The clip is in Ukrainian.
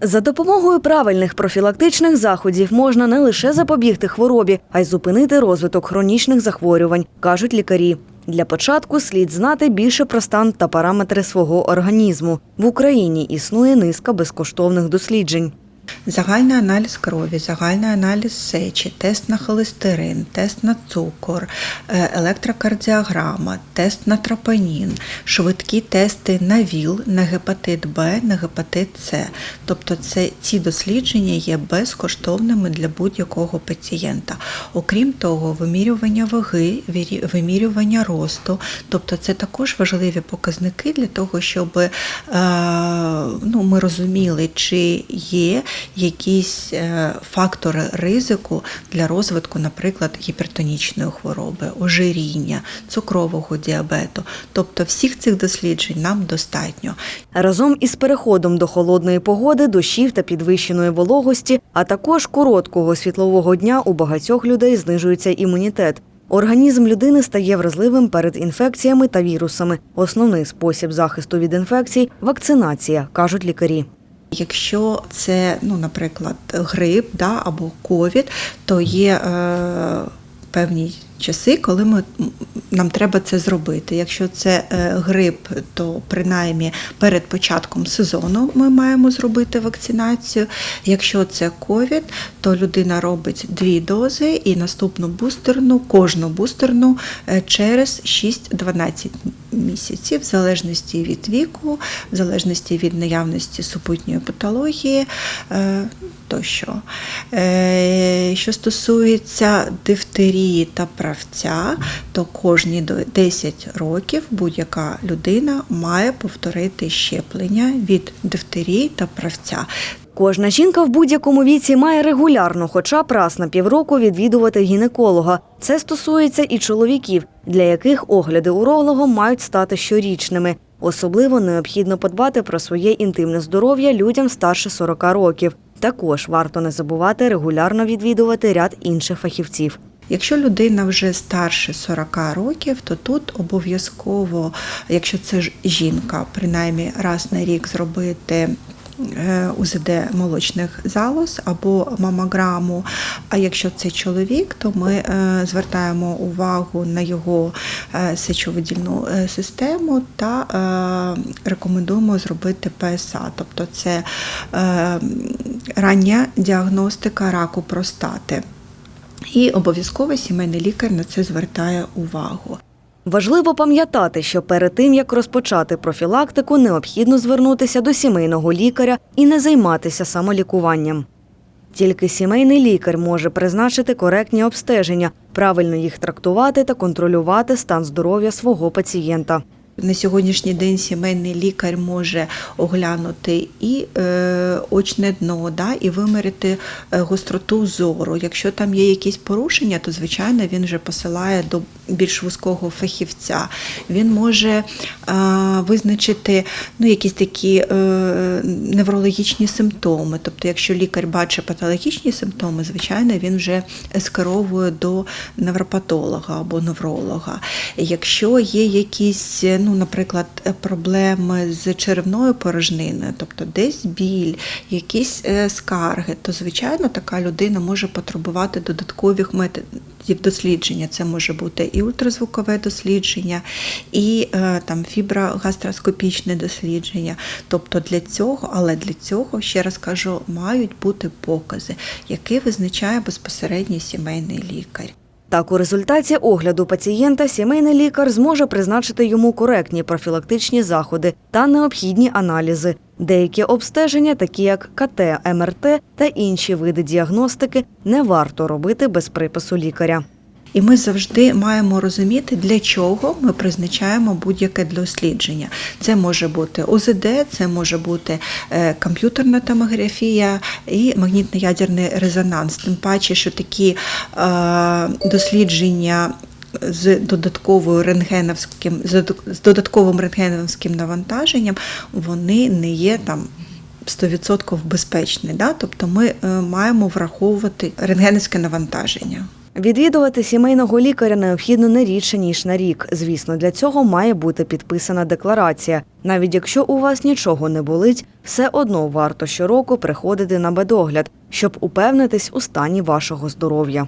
За допомогою правильних профілактичних заходів можна не лише запобігти хворобі, а й зупинити розвиток хронічних захворювань, кажуть лікарі. Для початку слід знати більше про стан та параметри свого організму. В Україні існує низка безкоштовних досліджень. Загальний аналіз крові, загальний аналіз сечі, тест на холестерин, тест на цукор, е, електрокардіограма, тест на тропонін, швидкі тести на ВІЛ, на гепатит Б, на гепатит С. Тобто це ці дослідження є безкоштовними для будь-якого пацієнта. Окрім того, вимірювання ваги, вимірювання росту, тобто це також важливі показники для того, щоб е, ну, ми розуміли, чи є якісь е, фактори ризику для розвитку, наприклад, гіпертонічної хвороби, ожиріння, цукрового діабету. Тобто всіх цих досліджень нам достатньо. Разом із переходом до холодної погоди, дощів та підвищеної вологості, а також короткого світлового дня у багатьох людей знижується імунітет. Організм людини стає вразливим перед інфекціями та вірусами. Основний спосіб захисту від інфекцій вакцинація, кажуть лікарі. Якщо це, ну, наприклад, грип да, або ковід, то є е, певні часи, коли ми, нам треба це зробити. Якщо це е, грип, то принаймні перед початком сезону ми маємо зробити вакцинацію. Якщо це ковід, то людина робить дві дози і наступну бустерну, кожну бустерну е, через 6-12 місяців, в залежності від віку, в залежності від наявності супутньої патології е, тощо. Е, Що стосується дифтерії та правця, то кожні до 10 років будь-яка людина має повторити щеплення від дифтерії та правця. Кожна жінка в будь-якому віці має регулярно, хоча б раз на півроку відвідувати гінеколога. Це стосується і чоловіків, для яких огляди урологом мають стати щорічними. Особливо необхідно подбати про своє інтимне здоров'я людям старше 40 років. Також варто не забувати регулярно відвідувати ряд інших фахівців. Якщо людина вже старше 40 років, то тут обов'язково, якщо це ж жінка, принаймні раз на рік зробити. Е, УЗД молочних залоз або мамограму. А якщо це чоловік, то ми е, звертаємо увагу на його е, сечовидільну систему та рекомендуємо зробити ПСА, тобто це рання діагностика раку простати. І обов'язково сімейний лікар на це звертає увагу. Важливо пам'ятати, що перед тим як розпочати профілактику, необхідно звернутися до сімейного лікаря і не займатися самолікуванням. Тільки сімейний лікар може призначити коректні обстеження, правильно їх трактувати та контролювати стан здоров'я свого пацієнта. На сьогоднішній день сімейний лікар може оглянути і е, очне дно, да, і виміряти е, гостроту зору. Якщо там є якісь порушення, то звичайно він вже посилає до більш вузького фахівця. Він може е, визначити ну, якісь такі е, неврологічні симптоми. Тобто, якщо лікар бачить патологічні симптоми, звичайно, він вже скеровує до невропатолога або невролога. Якщо є якісь, ну, наприклад, проблеми з черевною порожниною, тобто десь біль, якісь е, скарги, то звичайно така людина може потребувати додаткових методів дослідження. Це може бути і ультразвукове дослідження, і е, там фіброгастроскопічне дослідження. Тобто для цього, але для цього, ще раз кажу, мають бути покази, які визначає безпосередньо сімейний лікар. Так, у результаті огляду пацієнта сімейний лікар зможе призначити йому коректні профілактичні заходи та необхідні аналізи. Деякі обстеження, такі як КТ, МРТ та інші види діагностики, не варто робити без припису лікаря. І ми завжди маємо розуміти, для чого ми призначаємо будь-яке дослідження. Це може бути ОЗД, це може бути е, комп'ютерна томографія і магнітно-ядерний резонанс. Тим паче, що такі е, дослідження. З додатковою рентгеновським з додатковим рентгеновським навантаженням вони не є там 100% безпечні. Да? Тобто ми е, маємо враховувати рентгенівське навантаження. Відвідувати сімейного лікаря необхідно не рідше ніж на рік. Звісно, для цього має бути підписана декларація. Навіть якщо у вас нічого не болить, все одно варто щороку приходити на медогляд, щоб упевнитись у стані вашого здоров'я.